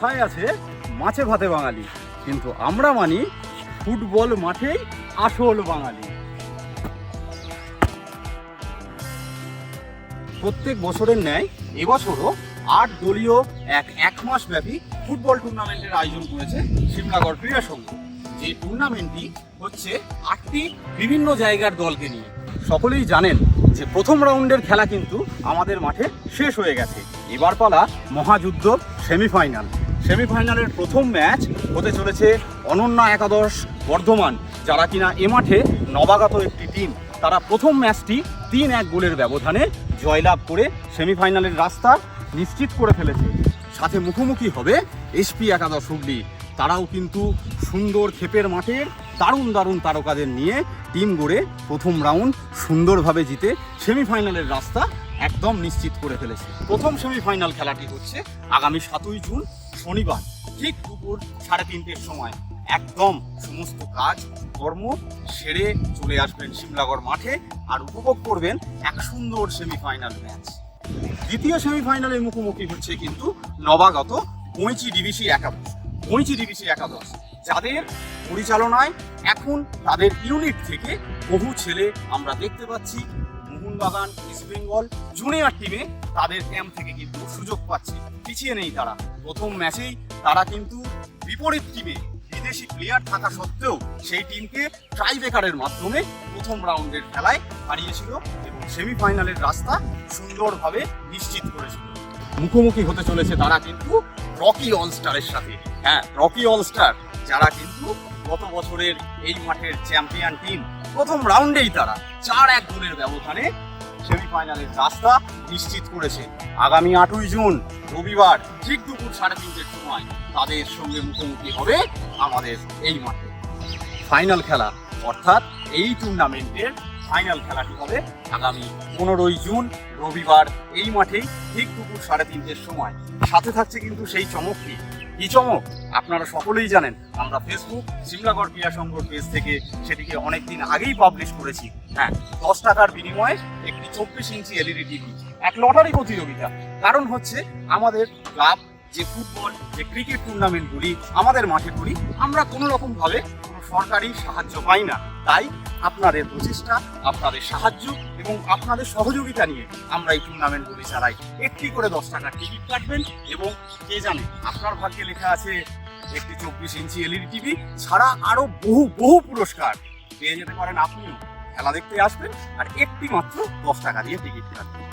কথায় আছে, মাছে ভাতে বাঙালি। কিন্তু আমরা মানি ফুটবল মাঠেই আসল বাঙালি। প্রত্যেক বছরের ন্যায় এবছরও আট দলীয় এক এক মাস ব্যাপী ফুটবল টুর্নামেন্টের আয়োজন করেছে সিমলাগড় ক্রীড়া সংঘ। যে টুর্নামেন্টটি হচ্ছে আটটি বিভিন্ন জায়গার দলকে নিয়ে। সকলেই জানেন যে প্রথম রাউন্ডের খেলা কিন্তু আমাদের মাঠে শেষ হয়ে গেছে। এবার পালা মহাযুদ্ধ সেমিফাইনাল। সেমিফাইনালের প্রথম ম্যাচ হতে চলেছে অনন্যা একাদশ বর্ধমান, যারা কিনা এ মাঠে নবাগত একটি টিম। তারা প্রথম ম্যাচটি তিন এক গোলের ব্যবধানে জয়লাভ করে সেমিফাইনালের রাস্তা নিশ্চিত করে ফেলেছে। সাথে মুখোমুখি হবে এসপি একাদশ হুগলি। তারাও কিন্তু সুন্দর ক্ষেপের মাঠের দারুণ দারুণ তারকাদের নিয়ে টিম গড়ে প্রথম রাউন্ড সুন্দরভাবে জিতে সেমিফাইনালের রাস্তা একদম নিশ্চিত করে ফেলেছে। প্রথম সেমিফাইনাল খেলাটি হচ্ছে আগামী সাতই জুন শনিবার, ঠিক দুপুর সাড়ে তিনটের সময় একদম সমস্ত কাজ, কর্ম সেরে চলে আসবেন সিমলাগড় মাঠে আর উপভোগ করবেন এক সুন্দর সেমিফাইনাল ম্যাচ দ্বিতীয় সেমিফাইনালের মুখোমুখি হচ্ছে কিন্তু নবাগত বইচি ডিবিসি একাদশ। বইচি ডিবিসি একাদশ, যাদের পরিচালনায় এখন তাদের ইউনিট থেকে বহু ছেলে আমরা দেখতে পাচ্ছি। মোহনবাগান ইস্ট বেঙ্গল জুনিয়র টিমে তাদের ক্যাম্প থেকে কিন্তু সুযোগ পাচ্ছে। পিছিয়ে নেই তারা। প্রথম ম্যাচেই তারা কিন্তু বিপরীত টিমে বিদেশি প্লেয়ার থাকা সত্ত্বেও সেই টিমকে ট্রাইবেকারের মাধ্যমে প্রথম রাউন্ডের খেলায় হারিয়েছিল এবং সেমিফাইনালের রাস্তা সুন্দরভাবে নিশ্চিত করেছিল। মুখোমুখি হতে চলেছে তারা কিন্তু রকি অলস্টারের সাথে। হ্যাঁ রকি অলস্টার যারা কিন্তু গত বছরের এই মাঠের চ্যাম্পিয়ন টিম প্রথম রাউন্ডেই তারা চার এক গোলের ব্যবধানে সেমিফাইনালের রাস্তা নিশ্চিত করেছে। আগামী আটই জুন, রবিবার, ঠিক দুপুর সাড়ে তিনটের সময় তাদের সঙ্গে মুখোমুখি হবে আমাদের এই মাঠে। ফাইনাল খেলা, অর্থাৎ এই টুর্নামেন্টের ফাইনাল খেলাটি হবে আগামী পনেরোই জুন, রবিবার এই মাঠেই ঠিক দুপুর সাড়ে তিনটের সময়। সাথে থাকছে কিন্তু সেই চমকটি কি চমক? আপনারা সকলেই জানেন, আমরা ফেসবুক সিমলাগড় ক্রীড়া সংঘর পেজ থেকে সেটিকে অনেকদিন আগেই পাবলিশ করেছি। হ্যাঁ দশ টাকার বিনিময়ে একটি চব্বিশ ইঞ্চি এলইডি টিভি, এক লটারি প্রতিযোগিতা। কারণ হচ্ছে আমাদের ক্লাব যে ফুটবল, যে ক্রিকেট টুর্নামেন্টগুলি আমাদের মাঠে করি, আমরা কোনো রকম ভাবে কোনো সরকারি সাহায্য পাই না। তাই আপনাদের প্রচেষ্টা, আপনাদের সাহায্য এবং আপনাদের সহযোগিতা নিয়ে আমরা এই টুর্নামেন্টগুলি চালাই। একটি করে দশ টাকার টিকিট কাটবেন এবং কে জানে, আপনার ভাগ্যে লেখা আছে একটি চব্বিশ ইঞ্চি এলইডি টিভি ছাড়া আরও বহু বহু পুরস্কার পেয়ে যেতে পারেন আপনিও। খেলা দেখতে আসবেন আর একটি মাত্র দশ টাকা দিয়ে টিকিট কাটবেন।